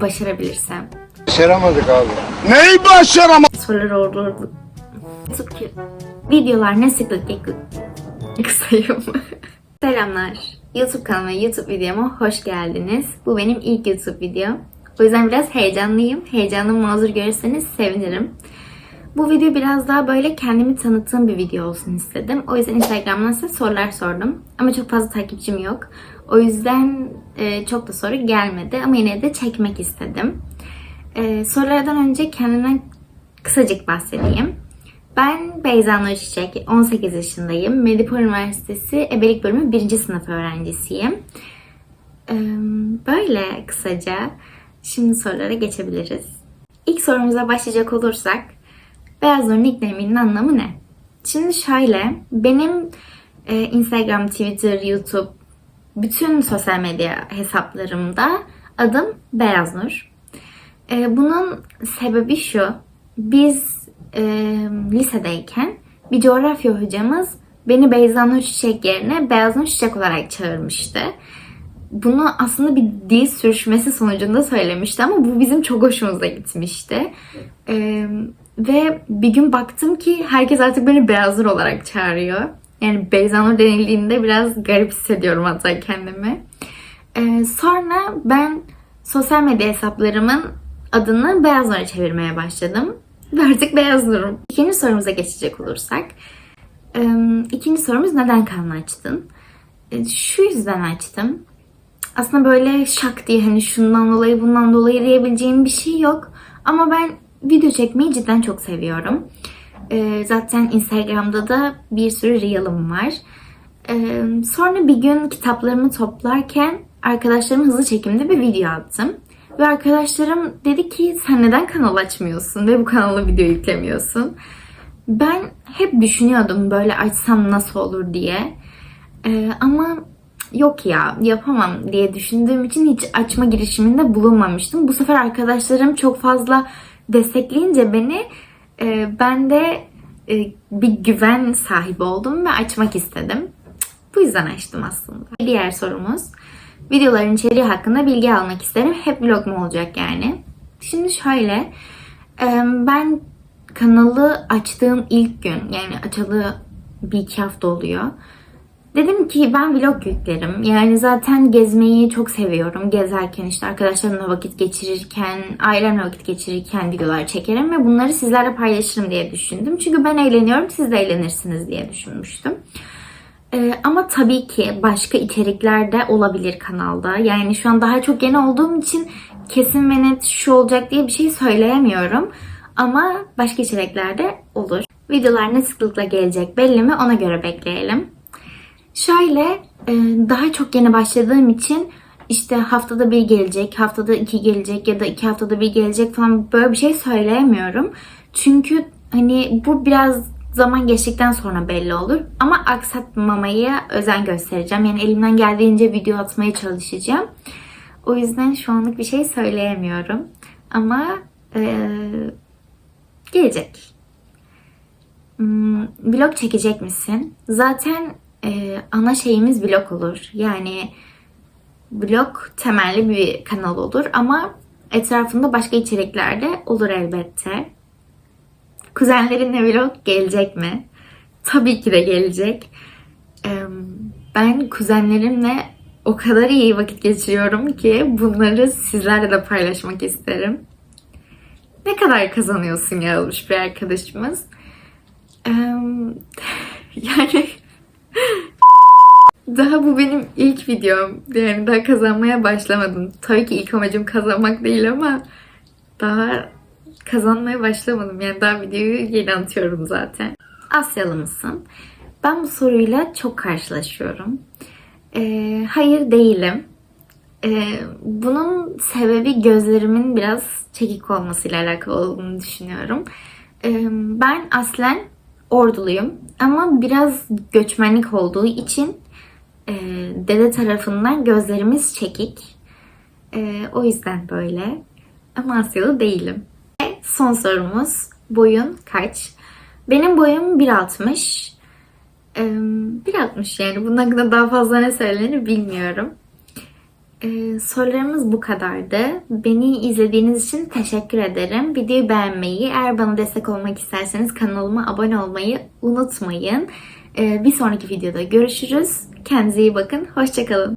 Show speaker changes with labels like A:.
A: başarabilirsem.
B: Başaramadık abi. Neyi başaramadık?
A: Sorular olurdu. Sıkı. Videolar ne sıklıkla kısayım. Selamlar. YouTube kanalıma, YouTube videoma hoş geldiniz. Bu benim ilk YouTube videom. O yüzden biraz heyecanlıyım. Heyecanımı mazur görürseniz sevinirim. Bu video biraz daha böyle kendimi tanıttığım bir video olsun istedim. O yüzden Instagram'dan size sorular sordum. Ama çok fazla takipçim yok. O yüzden e, çok da soru gelmedi. Ama yine de çekmek istedim. E, sorulardan önce kendimden kısacık bahsedeyim. Ben Beyza Nur Çiçek, 18 yaşındayım. Medipol Üniversitesi Ebelik Bölümü 1. sınıf öğrencisiyim. Ee, Böyle kısaca şimdi sorulara geçebiliriz. İlk sorumuza başlayacak olursak, Beyaz Nur nickname'inin anlamı ne? Şimdi şöyle, benim e, Instagram, Twitter, YouTube, bütün sosyal medya hesaplarımda adım Beyaz Nur. Ee, bunun sebebi şu. Biz e, lisedeyken bir coğrafya hocamız beni Beyza Nur Çiçek yerine Beyaz Nur Çiçek olarak çağırmıştı. Bunu aslında bir dil sürüşmesi sonucunda söylemişti ama bu bizim çok hoşumuza gitmişti. Ee, ve bir gün baktım ki herkes artık beni Beyaz Nur olarak çağırıyor. Yani Beyza Nur denildiğinde biraz garip hissediyorum hatta kendimi. Ee, sonra ben sosyal medya hesaplarımın adını Beyaz Nur'a çevirmeye başladım. Ve artık Beyaz Nur'um. İkinci sorumuza geçecek olursak. Ee, ikinci sorumuz neden kanal açtın? Ee, Şu yüzden açtım. Aslında böyle şak diye hani şundan dolayı bundan dolayı diyebileceğim bir şey yok. Ama ben video çekmeyi cidden çok seviyorum. Ee, zaten Instagram'da da bir sürü reel'ım var. Ee, sonra bir gün kitaplarımı toplarken arkadaşlarıma hızlı çekimde bir video attım. Ve arkadaşlarım dedi ki sen neden kanal açmıyorsun ve bu kanala video yüklemiyorsun? Ben hep düşünüyordum böyle açsam nasıl olur diye. Ee, ama yok ya yapamam diye düşündüğüm için hiç açma girişiminde bulunmamıştım. Bu sefer arkadaşlarım çok fazla destekleyince beni e, ben de e, bir güven sahibi oldum ve açmak istedim. Bu yüzden açtım aslında. Diğer sorumuz. Videoların içeriği hakkında bilgi almak isterim. Hep vlog mu olacak yani? Şimdi şöyle. e, Ben kanalı açtığım ilk gün yani açalı bir iki hafta oluyor. Dedim ki ben vlog yüklerim. Yani zaten gezmeyi çok seviyorum. Gezerken işte arkadaşlarımla vakit geçirirken, ailemle vakit geçirirken videolar çekerim ve bunları sizlerle paylaşırım diye düşündüm. Çünkü ben eğleniyorum, siz de eğlenirsiniz diye düşünmüştüm. Ee, ama tabii ki başka içerikler de olabilir kanalda. Yani şu an daha çok yeni olduğum için kesin ve net şu olacak diye bir şey söyleyemiyorum. Ama başka içerikler de olur. Videolar ne sıklıkla gelecek belli mi ona göre bekleyelim. Şöyle e, daha çok yeni başladığım için işte haftada bir gelecek, haftada iki gelecek ya da iki haftada bir gelecek falan böyle bir şey söyleyemiyorum. Çünkü hani bu biraz zaman geçtikten sonra belli olur. Ama aksatmamaya özen göstereceğim. Yani elimden geldiğince video atmaya çalışacağım. O yüzden şu anlık bir şey söyleyemiyorum. Ama e, gelecek. Hmm, vlog çekecek misin? Zaten e, ana şeyimiz vlog olur. Yani vlog temelli bir kanal olur ama etrafında başka içerikler de olur elbette. Kuzenlerinle vlog gelecek mi? Tabii ki de gelecek. E, ben kuzenlerimle o kadar iyi vakit geçiriyorum ki bunları sizlerle de paylaşmak isterim. Ne kadar kazanıyorsun yazmış bir arkadaşımız. E, yani daha bu benim ilk videom. Yani daha kazanmaya başlamadım. Tabii ki ilk amacım kazanmak değil ama daha kazanmaya başlamadım. Yani daha videoyu yeni atıyorum zaten. Asyalı mısın? Ben bu soruyla çok karşılaşıyorum. Ee, hayır değilim. Ee, bunun sebebi gözlerimin biraz çekik olmasıyla alakalı olduğunu düşünüyorum. Ee, ben aslen orduluyum ama biraz göçmenlik olduğu için e, dede tarafından gözlerimiz çekik. E, o yüzden böyle. Ama Asyalı değilim. Ve son sorumuz boyun kaç? Benim boyum 1.60. E, 1.60 yani bunun hakkında daha fazla ne söylenir bilmiyorum. Ee, sorularımız bu kadardı. Beni izlediğiniz için teşekkür ederim. Videoyu beğenmeyi, eğer bana destek olmak isterseniz kanalıma abone olmayı unutmayın. Ee, bir sonraki videoda görüşürüz. Kendinize iyi bakın. Hoşçakalın.